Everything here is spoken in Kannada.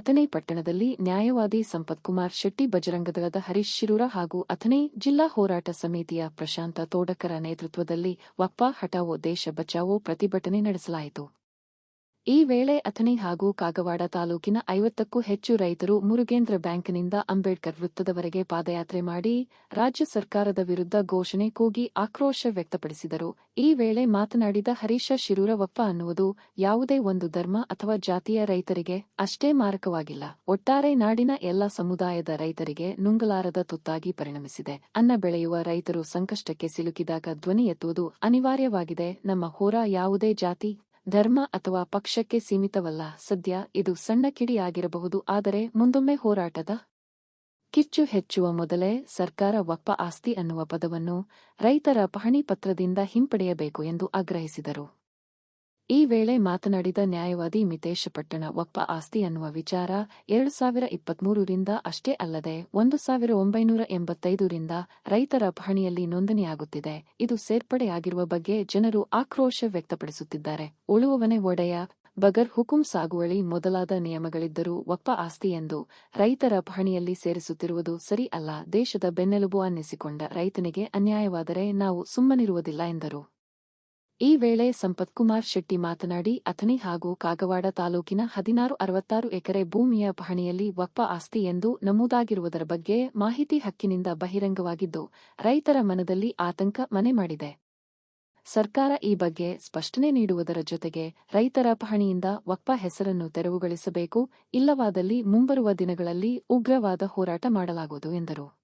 ಅಥಣಿ ಪಟ್ಟಣದಲ್ಲಿ ನ್ಯಾಯವಾದಿ ಸಂಪತ್ ಕುಮಾರ್ ಶೆಟ್ಟಿ ಬಜರಂಗದಳದ ಹರೀಶ್ ಶಿರೂರ ಹಾಗೂ ಅಥನೇ ಜಿಲ್ಲಾ ಹೋರಾಟ ಸಮಿತಿಯ ಪ್ರಶಾಂತ ತೋಡಕರ ನೇತೃತ್ವದಲ್ಲಿ ವಪ್ಪ ಹಟಾವೋ ದೇಶ ಬಚಾವೋ ಪ್ರತಿಭಟನೆ ನಡೆಸಲಾಯಿತು. ಈ ವೇಳೆ ಅಥಣಿ ಹಾಗೂ ಕಾಗವಾಡ ತಾಲೂಕಿನ ಐವತ್ತಕ್ಕೂ ಹೆಚ್ಚು ರೈತರು ಮುರುಗೇಂದ್ರ ಬ್ಯಾಂಕ್ನಿಂದ ಅಂಬೇಡ್ಕರ್ ವೃತ್ತದವರೆಗೆ ಪಾದಯಾತ್ರೆ ಮಾಡಿ ರಾಜ್ಯ ಸರ್ಕಾರದ ವಿರುದ್ಧ ಘೋಷಣೆ ಕೂಗಿ ಆಕ್ರೋಶ ವ್ಯಕ್ತಪಡಿಸಿದರು. ಈ ವೇಳೆ ಮಾತನಾಡಿದ ಹರೀಶ ಶಿರೂರವಪ್ಪ ಅನ್ನುವುದು ಯಾವುದೇ ಒಂದು ಧರ್ಮ ಅಥವಾ ಜಾತಿಯ ರೈತರಿಗೆ ಅಷ್ಟೇ ಮಾರಕವಾಗಿಲ್ಲ. ಒಟ್ಟಾರೆ ನಾಡಿನ ಎಲ್ಲ ಸಮುದಾಯದ ರೈತರಿಗೆ ನುಂಗಲಾರದ ತುತ್ತಾಗಿ ಪರಿಣಮಿಸಿದೆ. ಅನ್ನ ಬೆಳೆಯುವ ರೈತರು ಸಂಕಷ್ಟಕ್ಕೆ ಸಿಲುಕಿದಾಗ ಧ್ವನಿ ಎತ್ತುವುದು ಅನಿವಾರ್ಯವಾಗಿದೆ. ನಮ್ಮ ಹೋರಾ ಯಾವುದೇ ಜಾತಿ ಧರ್ಮ ಅಥವಾ ಪಕ್ಷಕ್ಕೆ ಸೀಮಿತವಲ್ಲ. ಸದ್ಯ ಇದು ಸಣ್ಣ ಕಿಡಿಯಾಗಿರಬಹುದು ಆದರೆ ಮುಂದೊಮ್ಮೆ ಹೋರಾಟದ ಕಿಚ್ಚು ಹೆಚ್ಚುವ ಮೊದಲೇ ಸರ್ಕಾರ ಒಪ್ಪ ಆಸ್ತಿ ಅನ್ನುವ ಪದವನ್ನು ರೈತರ ಪಹಣಿ ಪತ್ರದಿಂದ ಹಿಂಪಡೆಯಬೇಕು ಎಂದು ಆಗ್ರಹಿಸಿದರು. ಈ ವೇಳೆ ಮಾತನಾಡಿದ ನ್ಯಾಯವಾದಿ ಮಿತೇಶ್ ಪಟ್ಟಣ, ಒಪ್ಪ ಆಸ್ತಿ ಅನ್ನುವ ವಿಚಾರ ಎರಡು ಸಾವಿರ ಇಪ್ಪತ್ಮೂರರಿಂದ ಅಷ್ಟೇ ಅಲ್ಲದೆ ಒಂದು ಸಾವಿರ ಒಂಬೈನೂರ ಎಂಬತ್ತೈದರಿಂದ ರೈತರ ಪಹಣಿಯಲ್ಲಿ ನೋಂದಣಿಯಾಗುತ್ತಿದೆ. ಇದು ಸೇರ್ಪಡೆಯಾಗಿರುವ ಬಗ್ಗೆ ಜನರು ಆಕ್ರೋಶ ವ್ಯಕ್ತಪಡಿಸುತ್ತಿದ್ದಾರೆ. ಉಳುವವನೇ ಒಡೆಯ ಬಗರ್ ಹುಕುಂ ಸಾಗುವಳಿ ಮೊದಲಾದ ನಿಯಮಗಳಿದ್ದರೂ ಒಪ್ಪ ಆಸ್ತಿ ಎಂದು ರೈತರ ಪಹಣಿಯಲ್ಲಿ ಸೇರಿಸುತ್ತಿರುವುದು ಸರಿ ಅಲ್ಲ. ದೇಶದ ಬೆನ್ನೆಲುಬು ಅನ್ನಿಸಿಕೊಂಡ ರೈತನಿಗೆ ಅನ್ಯಾಯವಾದರೆ ನಾವು ಸುಮ್ಮನಿರುವುದಿಲ್ಲ ಎಂದರು. ಈ ವೇಳೆ ಸಂಪತ್ಕುಮಾರ್ ಶೆಟ್ಟಿ ಮಾತನಾಡಿ, ಅಥಣಿ ಹಾಗೂ ಕಾಗವಾಡ ತಾಲೂಕಿನ ಹದಿನಾರು ಅರವತ್ತಾರು ಎಕರೆ ಭೂಮಿಯ ಪಹಣಿಯಲ್ಲಿ ವಕ್ಪ ಆಸ್ತಿ ಎಂದು ನಮೂದಾಗಿರುವುದರ ಬಗ್ಗೆ ಮಾಹಿತಿ ಹಕ್ಕಿನಿಂದ ಬಹಿರಂಗವಾಗಿದ್ದು, ರೈತರ ಮನದಲ್ಲಿ ಆತಂಕ ಮನೆ ಮಾಡಿದೆ. ಸರ್ಕಾರ ಈ ಬಗ್ಗೆ ಸ್ಪಷ್ಟನೆ ನೀಡುವುದರ ಜೊತೆಗೆ ರೈತರ ಪಹಣಿಯಿಂದ ವಕ್ಪ ಹೆಸರನ್ನು ತೆರವುಗೊಳಿಸಬೇಕು, ಇಲ್ಲವಾದಲ್ಲಿ ಮುಂಬರುವ ದಿನಗಳಲ್ಲಿ ಉಗ್ರವಾದ ಹೋರಾಟ ಮಾಡಲಾಗುವುದು ಎಂದರು.